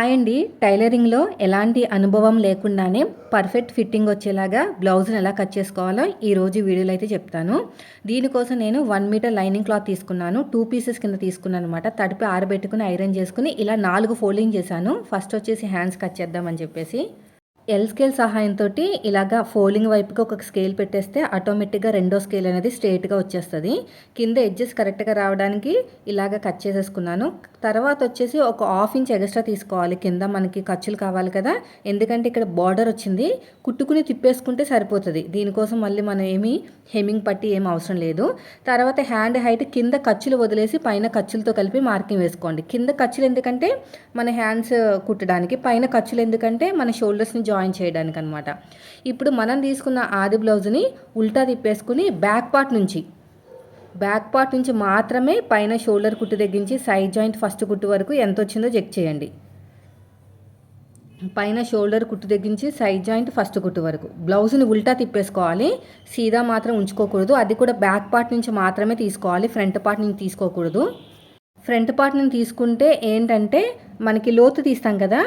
Hi అండి టైలరింగ్లో ఎలాంటి అనుభవం లేకుండానే పర్ఫెక్ట్ ఫిట్టింగ్ వచ్చేలాగా బ్లౌజ్ని ఎలా కట్ చేసుకోవాలో ఈరోజు వీడియోలో అయితే చెప్తాను. దీనికోసం నేను వన్ మీటర్ లైనింగ్ క్లాత్ తీసుకున్నాను. టూ పీసెస్ కింద తీసుకున్నాను అనమాట తడిపి ఆరబెట్టుకుని ఐరన్ చేసుకుని ఇలా నాలుగు ఫోల్డింగ్ చేశాను. ఫస్ట్ వచ్చేసి హ్యాండ్స్ కట్ చేద్దామని చెప్పేసి. ఎల్ స్కేల్ సహాయంతో ఇలాగా ఫోలింగ్ వైపుకి ఒక స్కేల్ పెట్టేస్తే ఆటోమేటిక్గా రెండో స్కేల్ అనేది స్ట్రేట్గా వచ్చేస్తుంది. కింద ఎడ్జెస్ కరెక్ట్గా రావడానికి ఇలాగ కట్ చేసేసుకున్నాను. తర్వాత వచ్చేసి ఒక హాఫ్ ఇంచ్ ఎక్స్ట్రా తీసుకోవాలి. కింద మనకి ఖర్చులు కావాలి కదా. ఎందుకంటే ఇక్కడ బార్డర్ వచ్చింది. కుట్టుకుని తిప్పేసుకుంటే సరిపోతుంది. దీనికోసం మళ్ళీ మనం ఏమి హెమింగ్ పట్టి ఏం అవసరం లేదు. తర్వాత హ్యాండ్ హైట్ కింద ఖర్చులు వదిలేసి పైన ఖర్చులతో కలిపి మార్కింగ్ వేసుకోండి. కింద ఖర్చులు ఎందుకంటే మన హ్యాండ్స్ కుట్టడానికి పైన ఖర్చులు ఎందుకంటే మన షోల్డర్స్ని జాయిన్ చేయడానికి అనమాట ఇప్పుడు మనం తీసుకున్న ఆది బ్లౌజ్ని ఉల్టా తిప్పేసుకుని బ్యాక్ పార్ట్ నుంచి బ్యాక్ పార్ట్ నుంచి మాత్రమే పైన షోల్డర్ కుట్టు తగ్గించి సైడ్ జాయింట్ ఫస్ట్ కుట్టు వరకు ఎంత వచ్చిందో చెక్ చేయండి. పైన షోల్డర్ కుట్టు తగ్గించి సైడ్ జాయింట్ ఫస్ట్ కుట్టు వరకు. బ్లౌజ్ని ఉల్టా తిప్పేసుకోవాలి. సీదా మాత్రం ఉంచుకోకూడదు. అది కూడా బ్యాక్ పార్ట్ నుంచి మాత్రమే తీసుకోవాలి. ఫ్రంట్ పార్ట్ నుంచి తీసుకోకూడదు. ఫ్రంట్ పార్ట్ నుంచి తీసుకుంటే ఏంటంటే మనకి లోతు తీస్తాం కదా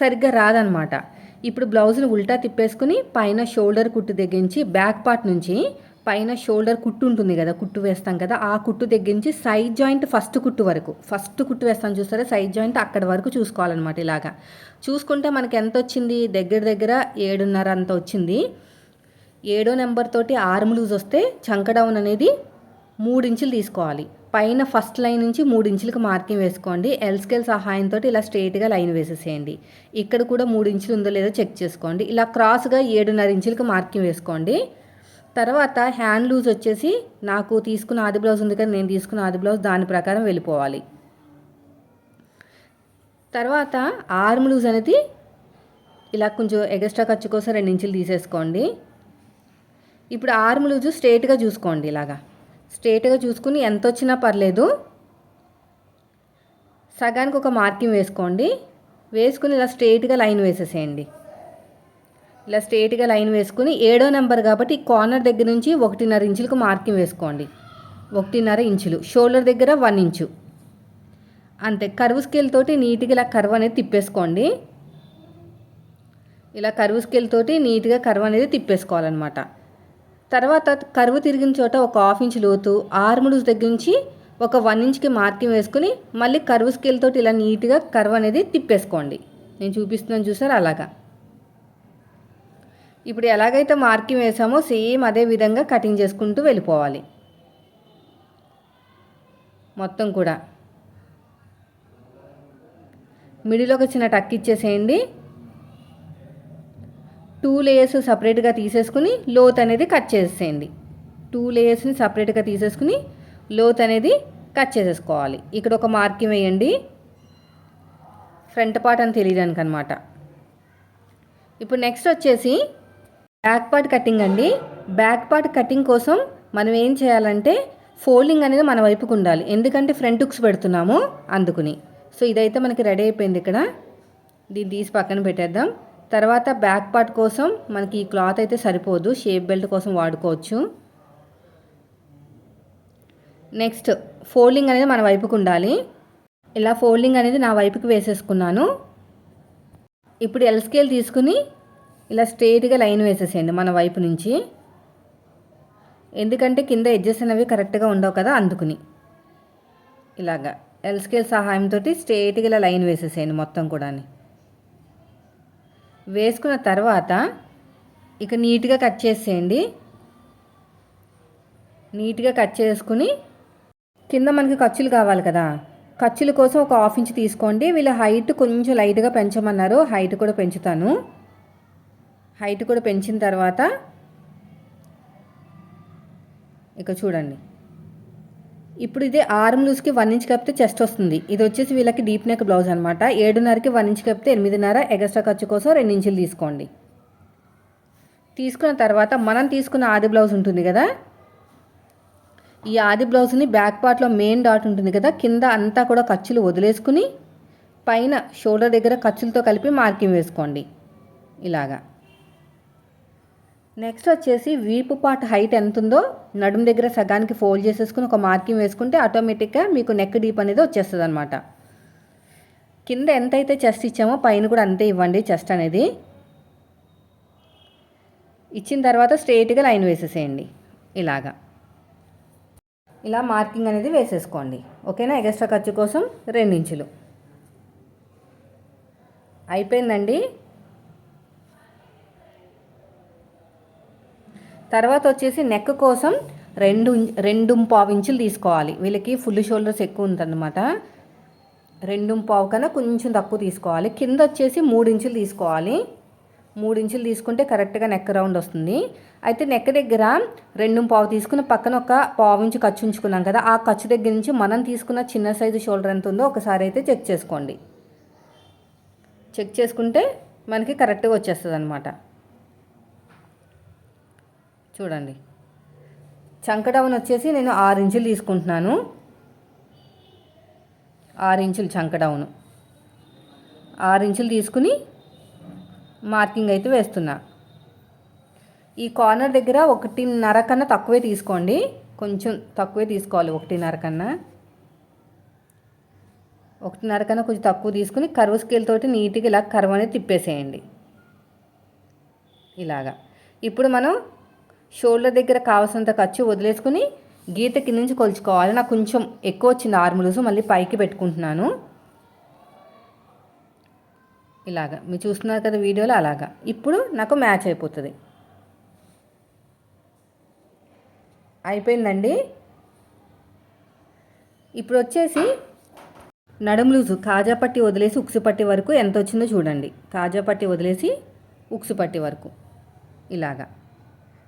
సరిగ్గా రాదనమాట. ఇప్పుడు బ్లౌజ్ని ఉల్టా తిప్పేసుకుని పైన షోల్డర్ కుట్టు తెగించి బ్యాక్ పార్ట్ నుంచి పైన షోల్డర్ కుట్టు ఉంటుంది కదా కుట్టు వేస్తాం కదా ఆ కుట్టు తెగించి సైడ్ జాయింట్ ఫస్ట్ కుట్టు వరకు ఫస్ట్ కుట్టు వేస్తాం చూస్తారా? సైడ్ జాయింట్ అక్కడ వరకు చూసుకోవాలన్నమాట ఇలాగా. చూసుకుంటే మనకి ఎంత వచ్చింది? దగ్గర దగ్గర ఏడున్నర అంత వచ్చింది. ఏడో నెంబర్ తోటి ఆర్మ్ లూజ్ వస్తే చంక డౌన్ అనేది మూడు ఇంచులు తీసుకోవాలి. పైన ఫస్ట్ లైన్ నుంచి మూడు ఇంచులకు మార్కింగ్ వేసుకోండి. ఎల్ స్కేల్ సహాయంతో ఇలా స్ట్రైట్గా లైన్ వేసేసేయండి. ఇక్కడ కూడా మూడు ఇంచులు ఉందో లేదో చెక్ చేసుకోండి. ఇలా క్రాస్గా ఏడున్నర ఇంచులకు మార్కింగ్ వేసుకోండి. తర్వాత హ్యాండ్ లూజ్ వచ్చేసి నాకు తీసుకున్న ఆది బ్లౌజ్ ఉంది కదా నేను తీసుకున్న ఆది బ్లౌజ్ దాని ప్రకారం వెళ్ళిపోవాలి. తర్వాత ఆర్మ్ లూజ్ అనేది ఇలా కొంచెం ఎగస్ట్రా ఖర్చు కోసం రెండు ఇంచులు తీసేసుకోండి. ఇప్పుడు ఆర్మ్ లూజు స్ట్రేట్గా చూసుకోండి ఇలాగా. స్ట్రేట్గా చూసుకుని ఎంత వచ్చినా పర్లేదు. సగానికి ఒక మార్కింగ్ వేసుకోండి. వేసుకుని ఇలా స్ట్రేట్గా లైన్ వేసేసేయండి. ఇలా స్ట్రేట్గా లైన్ వేసుకుని ఏడో నెంబర్ కాబట్టి కార్నర్ దగ్గర నుంచి ఒకటిన్నర ఇంచులకు మార్కింగ్ వేసుకోండి. ఒకటిన్నర ఇంచులు. షోల్డర్ దగ్గర వన్ ఇంచు. అంతే. కరువు స్కేల్ తోటి నీట్గా ఇలా కర్వ్ అనేది తిప్పేసుకోండి. ఇలా కరువు స్కేల్ తోటి నీట్గా కర్వ్ అనేది తిప్పేసుకోవాలన్నమాట. తర్వాత కరువు తిరిగిన చోట ఒక హాఫ్ ఇంచ్ లోతు ఆర్ముడు దగ్గర నుంచి ఒక వన్ ఇంచ్కి మార్కింగ్ వేసుకుని మళ్ళీ కరువు స్కేల్ తోటి ఇలా నీట్గా కర్వ్ అనేది తిప్పేసుకోండి. నేను చూపిస్తున్నాను చూసారు? అలాగా. ఇప్పుడు ఎలాగైతే మార్కింగ్ వేసామో సేమ్ అదే విధంగా కటింగ్ చేసుకుంటూ వెళ్ళిపోవాలి. మొత్తం కూడా. మిడిల్ ఒక చిన్న టక్ ఇచ్చేసేయండి. టూ లేయర్స్ సపరేట్గా తీసేసుకుని లోత్ అనేది కట్ చేసేయండి టూ లేయర్స్ని సపరేట్గా తీసేసుకుని లోత్ అనేది కట్ చేసేసుకోవాలి. ఇక్కడ ఒక మార్కింగ్ వేయండి. ఫ్రంట్ పార్ట్ అని తెలియడానికి అనమాట ఇప్పుడు నెక్స్ట్ వచ్చేసి బ్యాక్ పార్ట్ కటింగ్ అండి. బ్యాక్ పార్ట్ కటింగ్ కోసం మనం ఏం చేయాలంటే ఫోల్డింగ్ అనేది మన వైపుకు ఉండాలి. ఎందుకంటే ఫ్రంట్ హుక్స్ పెడుతున్నాము అందుకుని. సో ఇదైతే మనకి రెడీ అయిపోయింది ఇక్కడ. దీన్ని తీసి పక్కన పెట్టేద్దాం. తర్వాత బ్యాక్ పార్ట్ కోసం మనకి ఈ క్లాత్ అయితే సరిపోదు. షేప్ బెల్ట్ కోసం వాడుకోవచ్చు. నెక్స్ట్ ఫోల్డింగ్ అనేది మన వైపుకు ఉండాలి. ఇలా ఫోల్డింగ్ అనేది నా వైపుకి వేసేసుకున్నాను. ఇప్పుడు ఎల్ స్కేల్ తీసుకుని ఇలా స్ట్రేట్గా లైన్ వేసేసేయండి మన వైపు నుంచి. ఎందుకంటే కింద ఎడ్జెస్ అనేవి కరెక్ట్గా ఉండవు కదా అందుకుని. ఇలాగా ఎల్ స్కేల్ సహాయంతో స్ట్రేట్గా ఇలా లైన్ వేసేసేయండి మొత్తం కూడా వేసుకున్న తర్వాత ఇక నీట్గా కట్ చేసేయండి. నీట్గా కట్ చేసుకుని కింద మనకి ఖర్చులు కావాలి కదా. ఖర్చుల కోసం ఒక హాఫ్ ఇంచ్ తీసుకోండి. వీళ్ళ హైట్ కొంచెం లైట్గా పెంచమన్నారు. హైట్ కూడా పెంచుతాను. హైట్ కూడా పెంచిన తర్వాత ఇక చూడండి. ఇప్పుడు ఇది ఆర్మ్ లూజ్కి వన్ ఇంచ్ కప్పితే చెస్ట్ వస్తుంది. ఇది వచ్చేసి వీళ్ళకి డీప్ నెక్ బ్లౌజ్ అనమాట ఏడున్నరకి వన్ ఇంచ్ కప్పితే ఎనిమిదిన్నర ఎగస్ట్రా ఖర్చు కోసం రెండు ఇంచులు తీసుకోండి. తీసుకున్న తర్వాత మనం తీసుకున్న ఆది బ్లౌజ్ ఉంటుంది కదా? ఈ ఆది బ్లౌజ్ని బ్యాక్ పార్ట్లో మెయిన్ డాట్ ఉంటుంది కదా? కింద అంతా కూడా ఖర్చులు వదిలేసుకుని పైన షోల్డర్ దగ్గర ఖర్చులతో కలిపి మార్కింగ్ వేసుకోండి. ఇలాగా. నెక్స్ట్ వచ్చేసి వీపు పార్ట్ హైట్ ఎంత ఉందో నడుము దగ్గర సగానికి ఫోల్డ్ చేసేసుకుని ఒక మార్కింగ్ వేసుకుంటే ఆటోమేటిక్గా మీకు నెక్ డీప్ అనేది వచ్చేస్తుంది అనమాట కింద ఎంతైతే చెస్ట్ ఇచ్చామో పైన కూడా అంతే ఇవ్వండి చెస్ట్ అనేది. ఇచ్చిన తర్వాత స్ట్రైట్గా లైన్ వేసేసేయండి. ఇలాగా. ఇలా మార్కింగ్ అనేది వేసేసుకోండి. ఓకేనా? ఎగస్ట్రా ఖర్చు కోసం రెండించులు అయిపోయిందండి. తర్వాత వచ్చేసి నెక్ కోసం రెండు రెండు పావు ఇంచులు తీసుకోవాలి. వీళ్ళకి ఫుల్ షోల్డర్స్ ఎక్కువ ఉందన్నమాట రెండు పావు కన్నా కొంచెం తక్కువ తీసుకోవాలి. కింద వచ్చేసి మూడు ఇంచులు తీసుకోవాలి. మూడు ఇంచులు తీసుకుంటే కరెక్ట్గా నెక్ రౌండ్ వస్తుంది. అయితే నెక్ దగ్గర రెండు పావు తీసుకుని పక్కన ఒక పావు ఇంచు ఖర్చు ఉంచుకున్నాం కదా ఆ ఖర్చు దగ్గర నుంచి మనం తీసుకున్న చిన్న సైజు షోల్డర్ ఎంత ఉందో ఒకసారి అయితే చెక్ చేసుకోండి. చెక్ చేసుకుంటే మనకి కరెక్ట్గా వచ్చేస్తుంది అనమాట చూడండి. చంకడౌన్ వచ్చేసి నేను ఆరు ఇంచులు తీసుకుంటున్నాను. ఆరు ఇంచులు చంకడౌన్ ఆరు ఇంచులు తీసుకుని మార్కింగ్ అయితే వేస్తున్నా. ఈ కార్నర్ దగ్గర ఒకటిన్నర కన్నా తక్కువే తీసుకోండి. కొంచెం తక్కువే తీసుకోవాలి ఒకటిన్నర కన్నా. ఒకటిన్నర కన్నా కొంచెం తక్కువ తీసుకుని కరువు స్కేల్ తోటి నీట్గా ఇలా కర్వ్ అనేది తిప్పేసేయండి. ఇలాగా. ఇప్పుడు మనం షోల్డర్ దగ్గర కావాల్సినంత ఖర్చు వదిలేసుకుని గీత కింద నుంచి కొలుచుకోవాలి. నాకు కొంచెం ఎక్కువ వచ్చింది ఆర్ములూసు మళ్ళీ పైకి పెట్టుకుంటున్నాను. ఇలాగా. మీరు చూస్తున్నారు కదా వీడియోలో అలాగా. ఇప్పుడు నాకు మ్యాచ్ అయిపోతుంది. అయిపోయిందండి. ఇప్పుడు వచ్చేసి నడుము లూజు. కాజా పట్టి వదిలేసి ఉక్సు పట్టి వరకు ఎంత వచ్చిందో చూడండి. కాజా పట్టి వదిలేసి ఉక్సు పట్టి వరకు. ఇలాగా.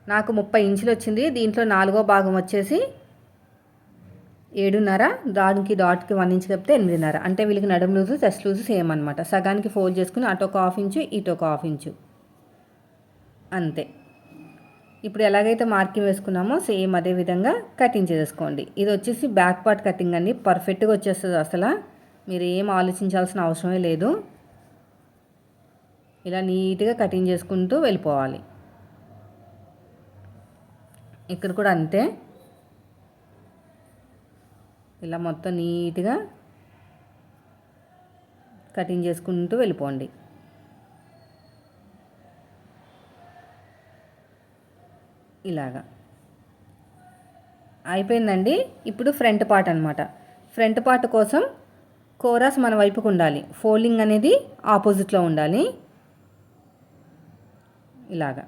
నాకు ముప్పై ఇంచులు వచ్చింది దీంట్లో నాలుగో భాగం వచ్చేసి ఏడున్నర దానికి డాట్కి వన్ ఇంచ్ కలిపితే ఎనిమిదిన్నర. అంటే వీళ్ళకి నడుము లూజు చెస్ట్ లూజు సేమ్ అనమాట సగానికి ఫోల్డ్ చేసుకుని అటు ఒక హాఫ్ ఇంచు ఇటు ఒక హాఫ్ ఇంచు అంతే. ఇప్పుడు ఎలాగైతే మార్కింగ్ వేసుకున్నామో సేమ్ అదే విధంగా కటింగ్ చేసుకోండి ఇది వచ్చేసి బ్యాక్ పార్ట్ కటింగ్ అండి. పర్ఫెక్ట్గా వచ్చేస్తుంది అసలు. మీరు ఏం ఆలోచించాల్సిన అవసరమే లేదు. ఇలా నీట్గా కటింగ్ చేసుకుంటూ వెళ్ళిపోవాలి. ఇక్కడ కూడా అంతే. ఇలా మొత్తం నీట్గా కటింగ్ చేసుకుంటూ వెళ్ళిపోండి. ఇలాగా. అయిపోయిందండి. ఇప్పుడు ఫ్రంట్ పార్ట్ అనమాట ఫ్రంట్ పార్ట్ కోసం కోరాస్ మన వైపుకు ఉండాలి. ఫోల్డింగ్ అనేది ఆపోజిట్లో ఉండాలి. ఇలాగా.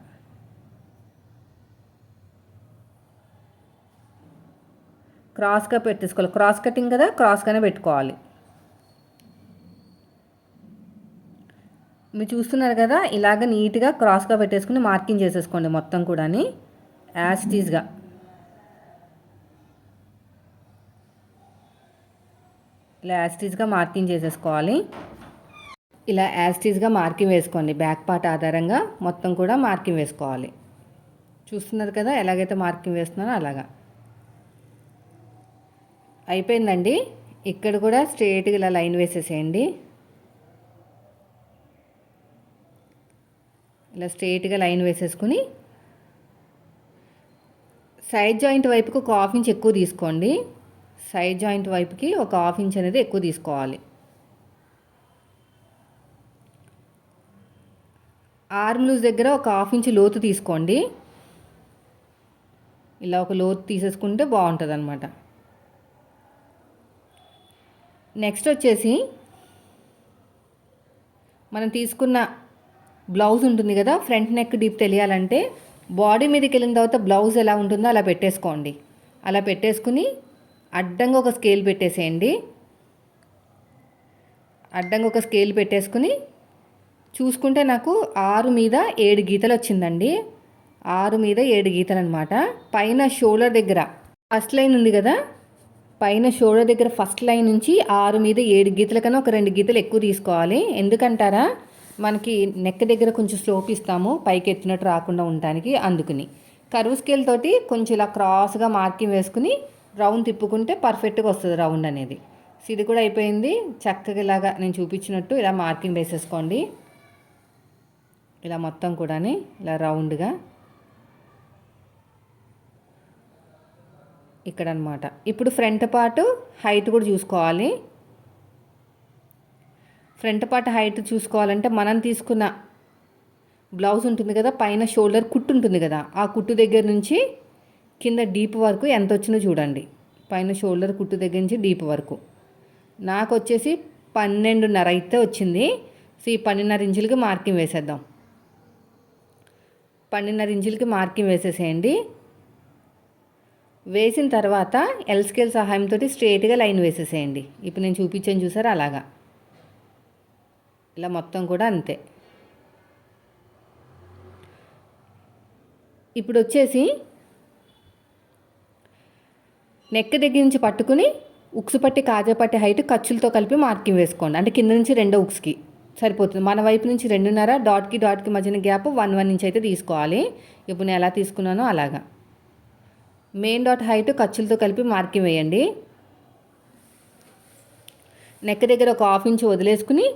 క్రాస్గా పెట్టేసుకోవాలి క్రాస్ కటింగ్ కదా క్రాస్గానే పెట్టుకోవాలి. మీరు చూస్తున్నారు కదా ఇలాగ నీట్గా క్రాస్గా పెట్టేసుకుని మార్కింగ్ చేసేసుకోండి మొత్తం కూడాని. యాస్టీస్గా ఇలా యాస్టీస్గా మార్కింగ్ చేసేసుకోవాలి. ఇలా యాస్టీస్గా మార్కింగ్ వేసుకోండి. బ్యాక్ పార్ట్ ఆధారంగా మొత్తం కూడా మార్కింగ్ వేసుకోవాలి. చూస్తున్నారు కదా ఎలాగైతే మార్కింగ్ వేస్తున్నారో అలాగా. అయిపోయిందండి. ఇక్కడ కూడా స్ట్రేట్గా ఇలా లైన్ వేసేసేయండి. ఇలా స్ట్రేట్గా లైన్ వేసేసుకుని సైడ్ జాయింట్ వైపుకి ఒక హాఫ్ ఇంచ్ ఎక్కువ తీసుకోండి. సైడ్ జాయింట్ వైపుకి ఒక హాఫ్ ఇంచ్ అనేది ఎక్కువ తీసుకోవాలి. ఆర్మ్ లూజ్ దగ్గర ఒక హాఫ్ ఇంచ్ లోతు తీసుకోండి. ఇలా ఒక లోతు తీసేసుకుంటే బాగుంటుంది అనమాట నెక్స్ట్ వచ్చేసి మనం తీసుకున్న బ్లౌజ్ ఉంటుంది కదా ఫ్రంట్ నెక్ డీప్ తెలియాలంటే బాడీ మీదకి వెళ్ళిన తర్వాత బ్లౌజ్ ఎలా ఉంటుందో అలా పెట్టేసుకోండి. అలా పెట్టేసుకుని అడ్డంగా ఒక స్కేల్ పెట్టేసేయండి. అడ్డంగా ఒక స్కేల్ పెట్టేసుకుని చూసుకుంటే నాకు ఆరు మీద ఏడు గీతలు వచ్చిందండి. ఆరు మీద ఏడు గీతలు అనమాట పైన షోల్డర్ దగ్గర ఫస్ట్ లైన్ ఉంది కదా పైన షోల్డర్ దగ్గర ఫస్ట్ లైన్ నుంచి ఆరు మీద ఏడు గీతల కన్నా ఒక రెండు గీతలు ఎక్కువ తీసుకోవాలి. ఎందుకంటారా? మనకి నెక్ దగ్గర కొంచెం స్లోప్ ఇస్తాము పైకి ఎత్తినట్టు రాకుండా ఉండటానికి అందుకుని. కరువు స్కేల్ తోటి కొంచెం ఇలా క్రాస్గా మార్కింగ్ వేసుకుని రౌండ్ తిప్పుకుంటే పర్ఫెక్ట్గా వస్తుంది రౌండ్ అనేది. ఇది కూడా అయిపోయింది. చక్కగా ఇలాగా నేను చూపించినట్టు ఇలా మార్కింగ్ వేసేసుకోండి. ఇలా మొత్తం కూడా ఇలా రౌండ్గా ఇక్కడ అనమాట ఇప్పుడు ఫ్రంట్ పార్ట్ హైట్ కూడా చూసుకోవాలి. ఫ్రంట్ పార్ట్ హైట్ చూసుకోవాలంటే మనం తీసుకున్న బ్లౌజ్ ఉంటుంది కదా పైన షోల్డర్ కుట్టు ఉంటుంది కదా ఆ కుట్టు దగ్గర నుంచి కింద డీప్ వరకు ఎంత వచ్చిందో చూడండి. పైన షోల్డర్ కుట్టు దగ్గర నుంచి డీప్ వరకు. నాకు వచ్చేసి పన్నెండున్నర అయితే వచ్చింది. సో ఈ పన్నెండున్నర ఇంచులకి మార్కింగ్ వేసేద్దాం. పన్నెండున్నర ఇంచులకి మార్కింగ్ వేసేసేయండి. వేసిన తర్వాత ఎల్ స్కేల్ సహాయంతో స్ట్రేట్గా లైన్ వేసేసేయండి. ఇప్పుడు నేను చూపించాను చూసారా? అలాగా. ఇలా మొత్తం కూడా అంతే. ఇప్పుడు వచ్చేసి నెక్ దగ్గర నుంచి పట్టుకుని ఉక్సు పట్టి కాజా పట్టి హైట్ ఖర్చులతో కలిపి మార్కింగ్ వేసుకోండి. అంటే కింద నుంచి రెండో ఉక్స్కి సరిపోతుంది. మన వైపు నుంచి రెండున్నర డాట్కి డాట్కి మధ్యన గ్యాప్ వన్ వన్ ఇంచ్ అయితే తీసుకోవాలి. ఇప్పుడు నేను ఎలా తీసుకున్నానో అలాగా. మెయిన్ డాట్ హైట్ ఖర్చులతో కలిపి మార్కింగ్ వేయండి నెక్ దగ్గర ఒక హాఫ్ ఇంచ్ వదిలేసుకుని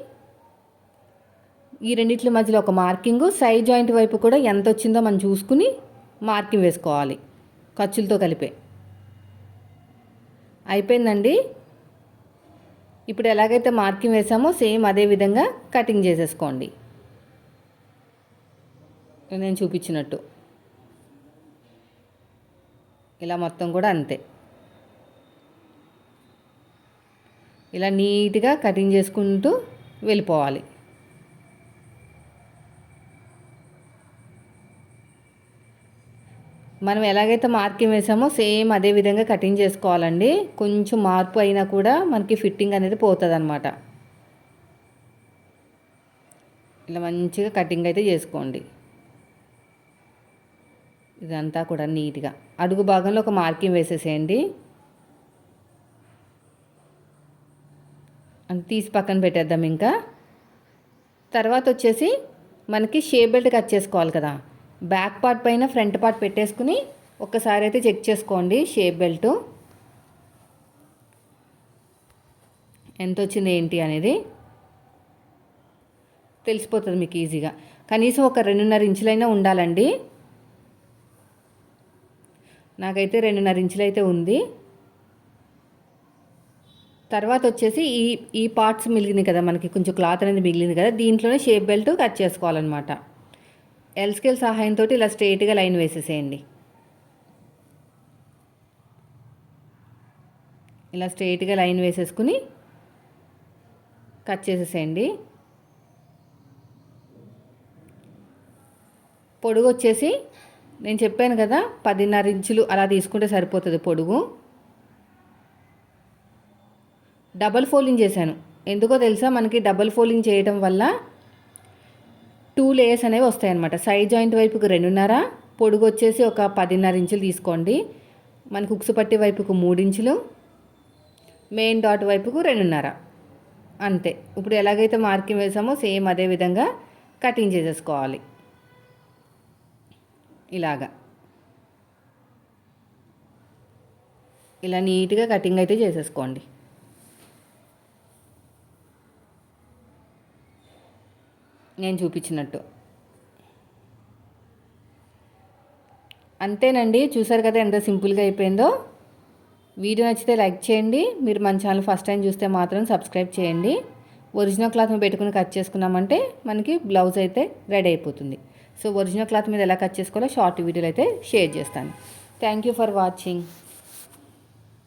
ఈ రెండింటి మధ్యలో ఒక మార్కింగ్ సైడ్ జాయింట్ వైపు కూడా ఎంత వచ్చిందో మనం చూసుకుని మార్కింగ్ వేసుకోవాలి ఖర్చులతో కలిపే. అయిపోయిందండి. ఇప్పుడు ఎలాగైతే మార్కింగ్ వేసామో సేమ్ అదే విధంగా కటింగ్ చేసేసుకోండి. నేను చూపించినట్టు. ఇలా మొత్తం కూడా అంతే. ఇలా నీట్గా కటింగ్ చేసుకుంటూ వెళ్ళిపోవాలి. మనం ఎలాగైతే మార్కింగ్ వేసామో సేమ్ అదే విధంగా కటింగ్ చేసుకోవాలండి. కొంచెం మార్పు అయినా కూడా మనకి ఫిట్టింగ్ అనేది పోతుంది అనమాట ఇలా మంచిగా కటింగ్ అయితే చేసుకోండి. ఇదంతా కూడా నీట్గా. అడుగు భాగంలో ఒక మార్కింగ్ వేసేసేయండి. అని తీసి పక్కన పెట్టేద్దాం ఇంకా. తర్వాత వచ్చేసి మనకి షేప్ బెల్ట్ కట్ చేసుకోవాలి కదా. బ్యాక్ పార్ట్ పైన ఫ్రంట్ పార్ట్ పెట్టేసుకుని ఒక్కసారి అయితే చెక్ చేసుకోండి షేప్ బెల్ట్. ఎంత వచ్చింది ఏంటి అనేది. తెలిసిపోతుంది మీకు ఈజీగా. కనీసం ఒక రెండున్నర ఇంచులైనా ఉండాలండి. నాకైతే రెండున్నర ఇంచులు అయితే ఉంది. తర్వాత వచ్చేసి ఈ ఈ పార్ట్స్ మిగిలింది కదా మనకి కొంచెం క్లాత్ అనేది మిగిలింది కదా దీంట్లోనే షేప్ బెల్ట్ కట్ చేసుకోవాలన్నమాట. ఎల్ స్కేల్ సహాయంతో ఇలా స్ట్రైట్గా లైన్ వేసేసేయండి. ఇలా స్ట్రైట్గా లైన్ వేసేసుకుని కట్ చేసేసేయండి. పొడుగు వచ్చేసి నేను చెప్పాను కదా పదిన్నర ఇంచులు అలా తీసుకుంటే సరిపోతుంది పొడుగు. డబల్ ఫోల్డింగ్ చేశాను. ఎందుకో తెలుసా మనకి డబల్ ఫోల్డింగ్ చేయడం వల్ల టూ లేయర్స్ అనేవి వస్తాయన్నమాట. సైడ్ జాయింట్ వైపుకు రెండున్నర పొడుగు వచ్చేసి ఒక పదిన్నర ఇంచులు తీసుకోండి. మనకు ఉక్సు పట్టి వైపుకు మూడించులు మెయిన్ డాట్ వైపుకు రెండున్నర. అంతే. ఇప్పుడు ఎలాగైతే మార్కింగ్ వేసామో సేమ్ అదే విధంగా కటింగ్ చేసేసుకోవాలి. ఇలాగా. ఇలా నీట్గా కటింగ్ అయితే చేసేసుకోండి. నేను చూపించినట్టు. అంతేనండి. చూసారు కదా ఎంత సింపుల్గా అయిపోయిందో. వీడియో నచ్చితే లైక్ చేయండి. మీరు మన ఛానల్ ఫస్ట్ టైం చూస్తే మాత్రం సబ్స్క్రైబ్ చేయండి. ఒరిజినల్ క్లాత్ పెట్టుకుని కట్ చేసుకున్నామంటే మనకి బ్లౌజ్ అయితే రెడీ అయిపోతుంది. సో ఒరిజినల్ క్లాత్ మీద ఎలా కట్ చేసుకోవాలో షార్ట్ వీడియోలు అయితే షేర్ చేస్తాను. Thank you for watching